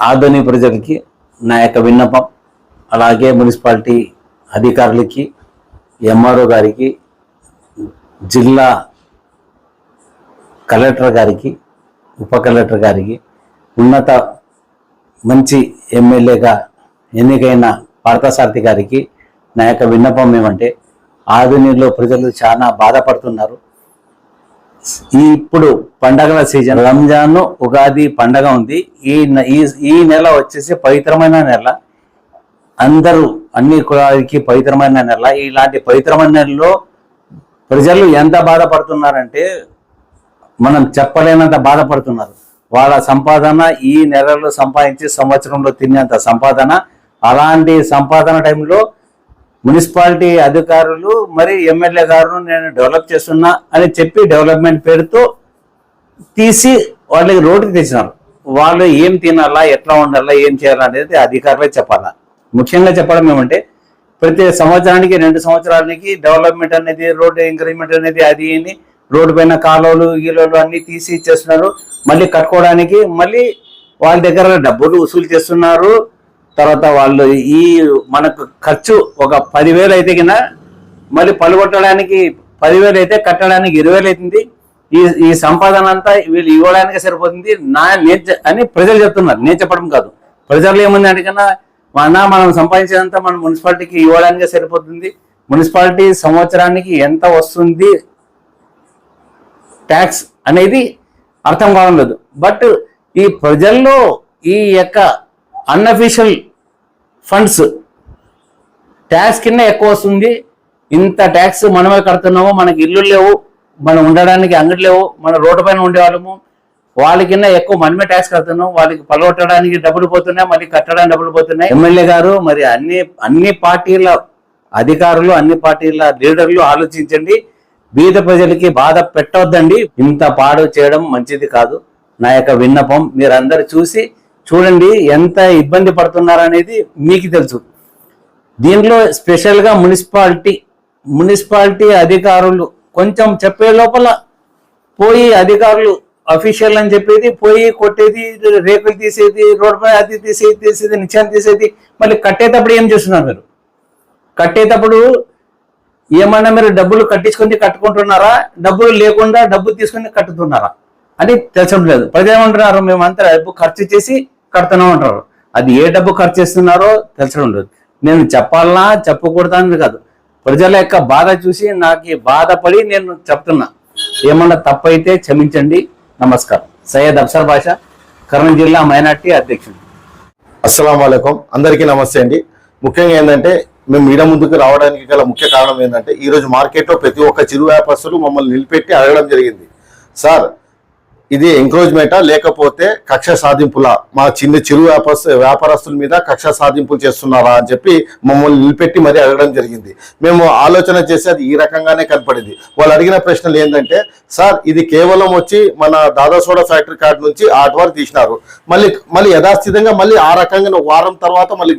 ఆధునిక ప్రజలకి నా యొక్క విన్నపం అలాగే మున్సిపాలిటీ అధికారులకి ఎంఆర్ఓ గారికి జిల్లా కలెక్టర్ గారికి ఉప కలెక్టర్ గారికి ఉన్నత మంచి ఎమ్మెల్యేగా ఎన్నికైన పార్థసారథి గారికి నా యొక్క విన్నపం ఏమంటే ఆధునిలో ప్రజలు చాలా బాధపడుతున్నారు. ఈ ఇప్పుడు పండగల సీజన్ రంజాన్ ఉగాది పండగ ఉంది. ఈ ఈ ఈ నెల వచ్చేసి పవిత్రమైన నెల. అందరూ అన్ని కులాలకి పవిత్రమైన నెల. ఇలాంటి పవిత్రమైన నెలలో ప్రజలు ఎంత బాధపడుతున్నారంటే మనం చెప్పలేనంత బాధపడుతున్నారు. వాళ్ళ సంపాదన ఈ నెలలో సంపాదించి సంవత్సరంలో తినేంత సంపాదన. అలాంటి సంపాదన టైంలో మున్సిపాలిటీ అధికారులు మరి ఎమ్మెల్యే గారు నేను డెవలప్ చేస్తున్నా అని చెప్పి డెవలప్మెంట్ పేరుతో తీసి వాళ్ళకి రోడ్డుకి తెచ్చినారు. వాళ్ళు ఏం తినాలా ఎట్లా ఉండాలా ఏం చేయాలా అనేది అధికారులే చెప్పాలా. ముఖ్యంగా చెప్పడం ఏమంటే ప్రతి సంవత్సరానికి రెండు సంవత్సరాలకి డెవలప్మెంట్ అనేది రోడ్డు ఇంక్రిమెంట్ అనేది అది అని రోడ్డు పైన కాలువలు గీలలు అన్ని తీసి ఇచ్చేస్తున్నారు. మళ్ళీ కట్టుకోవడానికి మళ్ళీ వాళ్ళ దగ్గర డబ్బులు వసూలు చేస్తున్నారు. తర్వాత వాళ్ళు ఈ మనకు ఖర్చు ఒక పదివేలు అయితే కింద మళ్ళీ పలుగొట్టడానికి పదివేలు అయితే కట్టడానికి ఇరవై వేలు అవుతుంది. ఈ ఈ సంపాదన అంతా వీళ్ళు ఇవ్వడానికి సరిపోతుంది. నా నేర్చ అని ప్రజలు చెప్తున్నారు. నేను చెప్పడం కాదు. ప్రజలు ఏముంది అంటే కన్నా మన మనం సంపాదించేదంతా మన మున్సిపాలిటీకి ఇవ్వడానికే సరిపోతుంది. మున్సిపాలిటీ సంవత్సరానికి ఎంత వస్తుంది ట్యాక్స్ అనేది అర్థం కావడం లేదు. బట్ ఈ ప్రజల్లో ఈ యొక్క అన్అఫీషియల్ ఫండ్స్. ట్యాక్స్ కింద ఎక్కువ వస్తుంది. ఇంత ట్యాక్స్ మనమే కడుతున్నాము. మనకి ఇల్లు లేవు. మనం ఉండడానికి అంగడి లేవు. మన రోడ్డు పైన ఉండేవాళ్ళము. వాళ్ళ కింద ఎక్కువ మనమే ట్యాక్స్ కడుతున్నాం వాళ్ళకి పలగొట్టడానికి డబ్బులు పోతున్నాయి. మళ్ళీ కట్టడానికి డబ్బులు పోతున్నాయి. ఎమ్మెల్యే గారు మరి అన్ని అన్ని పార్టీల అధికారులు అన్ని పార్టీల లీడర్లు ఆలోచించండి. బీద ప్రజలకి బాధ పెట్టవద్దండి ఇంత పాడు చేయడం మంచిది కాదు. నా యొక్క విన్నపం. మీరందరూ చూసి చూడండి ఎంత ఇబ్బంది పడుతున్నారనేది మీకు తెలుసు. దీనిలో స్పెషల్గా మున్సిపాలిటీ మున్సిపాలిటీ అధికారులు కొంచెం చెప్పే లోపల పోయి అధికారులు అఫీషియల్ అని చెప్పేది పోయి కొట్టేది రేకులు తీసేది రోడ్డుపై అది తీసేది తీసేది నిత్యాన్ని తీసేది మళ్ళీ కట్టేటప్పుడు ఏం చేస్తున్నారు మీరు? కట్టేటప్పుడు ఏమన్నా మీరు డబ్బులు కట్టించుకొని కట్టుకుంటున్నారా? డబ్బులు లేకుండా డబ్బు తీసుకొని కట్టుతున్నారా? అని తెలిసడం లేదు ప్రజలు ఏమంటున్నారు? మేమంతా డబ్బు ఖర్చు చేసి కడుతూనే ఉంటారు. అది ఏ డబ్బు ఖర్చు చేస్తున్నారో తెలిసడం లేదు. నేను చెప్పాలనా చెప్పకూడదని కాదు. ప్రజల యొక్క బాధ చూసి నాకు ఈ బాధపడి నేను చెప్తున్నా. ఏమన్నా తప్పైతే క్షమించండి. నమస్కారం. సయ్యద్ అఫ్సర్ భాష కర్నూలు జిల్లా మైనార్టీ అధ్యక్షుడు. అస్సలం వాలేకం అందరికీ నమస్తే అండి. ముఖ్యంగా ఏంటంటే మేము మీడియా ముందుకు రావడానికి గల ముఖ్య కారణం ఏంటంటే ఈరోజు మార్కెట్లో ప్రతి ఒక్క చిరు వ్యాపారస్తులు మమ్మల్ని నిలిపెట్టి అడగడం జరిగింది. సార్ ఇది ఎంకరేజ్మెంటా లేకపోతే కక్ష సాధింపులా? మా చిన్న చిరు వ్యాపారస్తు వ్యాపారస్తుల మీద కక్ష సాధింపులు చేస్తున్నారా అని చెప్పి మమ్మల్ని నిలిపెట్టి మరీ అడగడం జరిగింది. మేము ఆలోచన చేసి అది ఈ రకంగానే కనపడింది. వాళ్ళు అడిగిన ప్రశ్నలు ఏంటంటే సార్ ఇది కేవలం వచ్చి మన దాదాసోడ ఫ్యాక్టరీ కార్డ్ నుంచి ఆట వారు తీసినారు. మళ్ళీ మళ్ళీ యథాస్థితంగా మళ్ళీ ఆ రకంగా వారం తర్వాత మళ్ళీ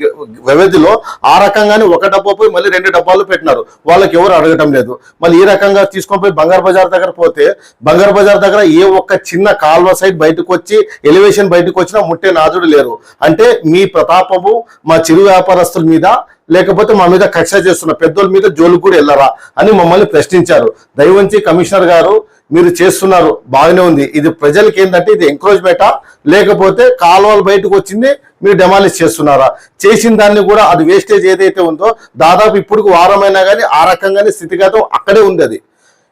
వ్యవధిలో ఆ రకంగానే ఒక డబ్బా పోయి మళ్ళీ రెండు డబ్బాలు పెట్టినారు. వాళ్ళకి ఎవరు అడగటం లేదు. మళ్ళీ ఈ రకంగా తీసుకొని పోయి బంగారు బజార్ దగ్గర పోతే బంగారు బజార్ దగ్గర ఏ ఒక్క చిన్న కాల్వ సైడ్ బయటకు వచ్చి ఎలివేషన్ బయటకు వచ్చినా ముట్టే నాదుడు లేరు. అంటే మీ ప్రతాపము మా చిరు వ్యాపారస్తుల మీద లేకపోతే మా మీద కక్ష చేస్తున్న పెద్దోళ్ళ మీద జోలు కూడా వెళ్ళరా అని మమ్మల్ని ప్రశ్నించారు. దైవంచి కమిషనర్ గారు మీరు చేస్తున్నారు బాగానే ఉంది. ఇది ప్రజలకి ఏంటంటే ఇది ఎంక్రోచ్మెంటా లేకపోతే కాలువలు బయటకు వచ్చింది మీరు డెమాలిష్ చేస్తున్నారా? చేసిన దాన్ని కూడా అది వేస్టేజ్ ఏదైతే ఉందో దాదాపు ఇప్పుడు వారమైనా కానీ ఆ రకంగానే స్థితిగతం అక్కడే ఉంది అది.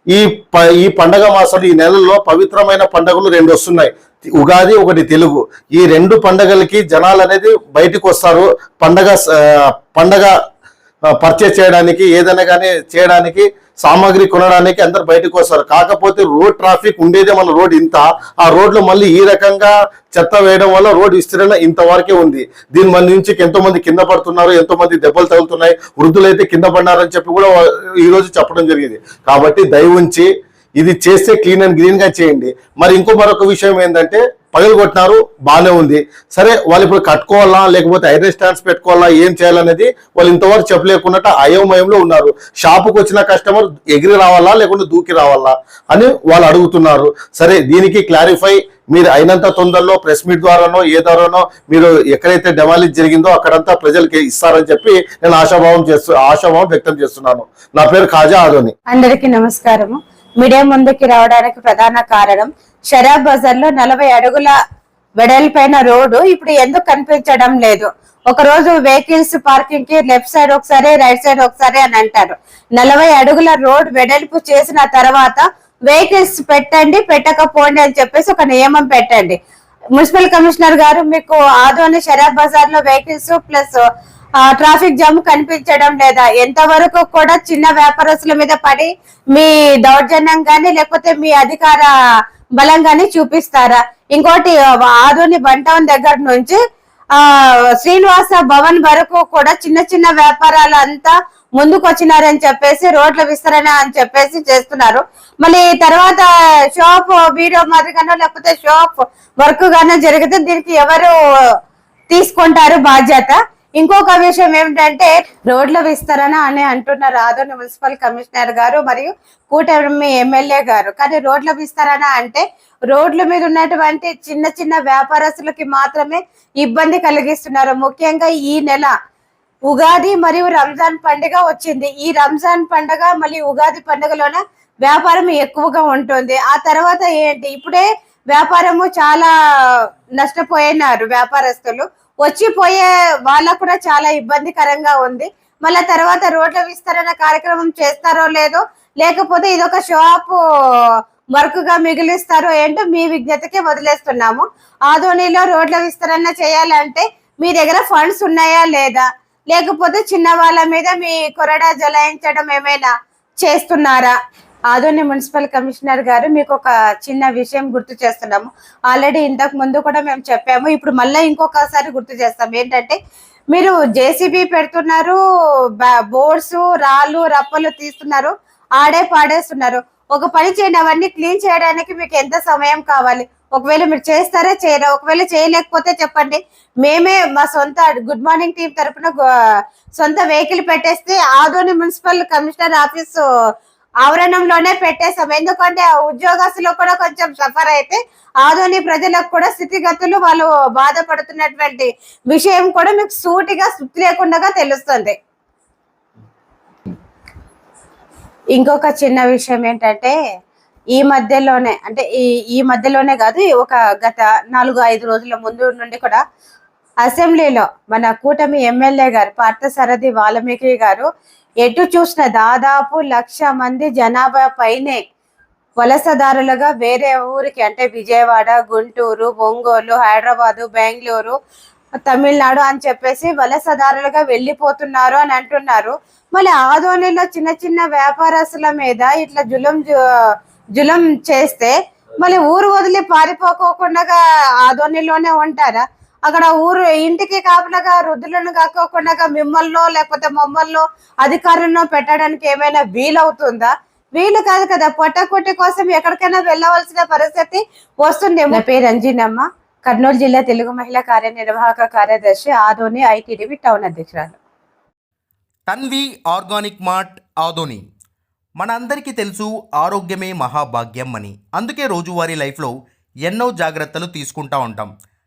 ఈ ప ఈ పండగ మాసాలు ఈ నెలలో పవిత్రమైన పండుగలు రెండు వస్తున్నాయి. ఉగాది ఒకటి తెలుగు. ఈ రెండు పండగలకి జనాలు అనేది బయటకు వస్తారు పండగ పండగ పర్చేస్ చేయడానికి ఏదైనా కానీ చేయడానికి సామాగ్రి కొనడానికి అందరు బయటకు వస్తారు. కాకపోతే రోడ్ ట్రాఫిక్ ఉండేదే మన రోడ్ ఇంత. ఆ రోడ్లు మళ్ళీ ఈ రకంగా చెత్త వేయడం వల్ల రోడ్ విస్తరణ ఇంతవరకే ఉంది. దీని మన నుంచి ఎంతో మంది కింద పడుతున్నారు ఎంతో మంది దెబ్బలు తగులుతున్నాయి వృద్ధులైతే కింద పడినారని చెప్పి కూడా ఈరోజు ఈ రోజు చెప్పడం జరిగింది. కాబట్టి దయ ఉంచి ఇది చేస్తే క్లీన్ అండ్ గ్రీన్గా చేయండి. మరి ఇంకో మరొక విషయం ఏంటంటే పగలు కొట్టినారు బాగానే ఉంది. సరే వాళ్ళు ఇప్పుడు కట్టుకోవాలా లేకపోతే ఐరన్ స్టాండ్స్ పెట్టుకోవాలా ఏం చేయాలనేది వాళ్ళు ఇంతవరకు చెప్పలేకున్నట్టు అయోమయంలో ఉన్నారు. షాపుకు వచ్చిన కస్టమర్ ఎగిరి రావాలా లేకుంటే దూకి రావాలా అని వాళ్ళు అడుగుతున్నారు. సరే దీనికి క్లారిఫై మీరు అయినంత తొందరలో ప్రెస్ మీట్ ద్వారానో ఏ ద్వారానో మీరు ఎక్కడైతే డెమాలిజ్ జరిగిందో అక్కడంతా ప్రజలకి ఇస్తారని చెప్పి నేను ఆశాభావం చేస్తూ ఆశాభావం వ్యక్తం చేస్తున్నాను. నా పేరు ఖాజా ఆదోని. అందరికీ నమస్కారము. మీడియా ముందుకి రావడానికి ప్రధాన కారణం షరాబ్ బజార్లో నలభై అడుగుల వెడల్పైన రోడ్డు ఇప్పుడు ఎందుకు కనిపించడం లేదు? ఒక రోజు వెహికల్స్ పార్కింగ్కి లెఫ్ట్ సైడ్ ఒకసారి రైట్ సైడ్ ఒకసారి అని అంటారు. నలభై అడుగుల రోడ్ వెడల్పు చేసిన తర్వాత వెహికల్స్ పెట్టండి పెట్టకపోండి అని చెప్పేసి ఒక నియమం పెట్టండి. మున్సిపల్ కమిషనర్ గారు మీకు ఆదోని షరాబ్ బజార్లో వెహికల్స్ ప్లస్ ట్రాఫిక్ జామ్ కనిపించడం లేదా? ఎంతవరకు కూడా చిన్న వ్యాపారస్తుల మీద పడి మీ దౌర్జన్యం గాని లేకపోతే మీ అధికార బలం గాని చూపిస్తారా? ఇంకోటి ఆ, ఆదోని బంటౌన్ దగ్గర నుంచి ఆ శ్రీనివాస భవన్ వరకు కూడా చిన్న చిన్న వ్యాపారాలు అంతా ముందుకొచ్చినారని చెప్పేసి రోడ్ల విస్తరణ అని చెప్పేసి చేస్తున్నారు. మళ్ళీ తర్వాత షాప్ వీడియో మాదిరిగానో లేకపోతే షాప్ వర్క్ గానో జరిగితే దీనికి ఎవరు తీసుకుంటారు బాధ్యత? ఇంకొక విషయం ఏమిటంటే రోడ్ల విస్తరణ అని అంటున్నారు ఆదోని మున్సిపల్ కమిషనర్ గారు మరియు కూటమి ఎమ్మెల్యే గారు. కానీ రోడ్ల విస్తరణ అంటే రోడ్ల మీద ఉన్నటువంటి చిన్న చిన్న వ్యాపారస్తులకి మాత్రమే ఇబ్బంది కలిగిస్తున్నారు. ముఖ్యంగా ఈ నెల ఉగాది మరియు రంజాన్ పండుగ వచ్చింది. ఈ రంజాన్ పండుగ మళ్ళీ ఉగాది పండుగలోన వ్యాపారం ఎక్కువగా ఉంటుంది. ఆ తర్వాత ఏంటి? ఇప్పుడే వ్యాపారము చాలా నష్టపోయినారు వ్యాపారస్తులు. వచ్చిపోయే వాళ్ళకు కూడా చాలా ఇబ్బందికరంగా ఉంది. మళ్ళా తర్వాత రోడ్ల విస్తరణ కార్యక్రమం చేస్తారో లేదో లేకపోతే ఇదొక షాప్ వర్క్గా మిగిలిస్తారో ఏంటో మీ విజ్ఞతకే వదిలేస్తున్నాము. ఆధోనిలో రోడ్ల విస్తరణ చేయాలంటే మీ దగ్గర ఫండ్స్ ఉన్నాయా లేదా? లేకపోతే చిన్న వాళ్ళ మీద మీ కొరడా జలాయించడం ఏమైనా చేస్తున్నారా? ఆదోని మున్సిపల్ కమిషనర్ గారు మీకు ఒక చిన్న విషయం గుర్తు చేస్తున్నాము. ఆల్రెడీ ఇంతకు ముందు కూడా మేము చెప్పాము. ఇప్పుడు మళ్ళీ ఇంకొకసారి గుర్తు చేస్తాం ఏంటంటే మీరు జేసీబీ పెడుతున్నారు బోర్డ్స్ రాళ్ళు రప్పలు తీస్తున్నారు ఆడే పాడేస్తున్నారు. ఒక పని చేయండి అవన్నీ క్లీన్ చేయడానికి మీకు ఎంత సమయం కావాలి? ఒకవేళ మీరు చేస్తారా చేయరా? ఒకవేళ చేయలేకపోతే చెప్పండి. మేమే మా సొంత గుడ్ మార్నింగ్ టీం తరఫున సొంత వెహికల్ పెట్టేస్తే ఆదోని మున్సిపల్ కమిషనర్ ఆఫీసు ఆవరణంలోనే పెట్టేశాం. ఎందుకంటే ఆ ఉద్యోగస్తులు కూడా కొంచెం సఫర్ అయితే ఆధునిక ప్రజలకు కూడా స్థితిగతులు వాళ్ళు బాధపడుతున్నటువంటి విషయం కూడా మీకు సూటిగా శుద్ధి లేకుండా తెలుస్తుంది. ఇంకొక చిన్న విషయం ఏంటంటే ఈ మధ్యలోనే అంటే ఈ ఈ మధ్యలోనే కాదు ఒక గత నాలుగు ఐదు రోజుల ముందు నుండి కూడా అసెంబ్లీలో మన కూటమి ఎమ్మెల్యే గారు పార్థసారథి వాల్మీకి గారు ఎటు చూసిన దాదాపు లక్ష మంది జనాభా పైనే వలసదారులుగా వేరే ఊరికి అంటే విజయవాడ గుంటూరు ఒంగోలు హైదరాబాదు బెంగళూరు తమిళనాడు అని చెప్పేసి వలసదారులుగా వెళ్ళిపోతున్నారు అని అంటున్నారు. మళ్ళీ ఆదోనిలో చిన్న చిన్న వ్యాపారస్తుల మీద ఇట్లా జులం జు- జులం చేస్తే మళ్ళీ ఊరు వదిలి పారిపోకోకుండా ఆదోనిలోనే ఉంటారా? అక్కడ ఊరు ఇంటికి కాపలాగా వృద్ధులను కాకోకుండా మిమ్మల్లో లేకపోతే మమ్మల్లో అధికారులను పెట్టడానికి ఏమైనా వీలవుతుందా? వీలు కాదు కదా. పొట్టకొట్టి కోసం ఎక్కడికైనా వెళ్ళవలసిన పరిస్థితి వస్తుంది. నా పేరు రంజీనమ్మ కర్నూలు జిల్లా తెలుగు మహిళా కార్యనిర్వాహక కార్యదర్శి ఆదోని ఐటీడీపీ టౌన్ అధ్యక్షురాలు. Tanvi organic mart Adoni. మన అందరికీ తెలుసు ఆరోగ్యమే మహాభాగ్యం అని. అందుకే రోజువారీ లైఫ్లో ఎన్నో జాగ్రత్తలు తీసుకుంటా ఉంటాం.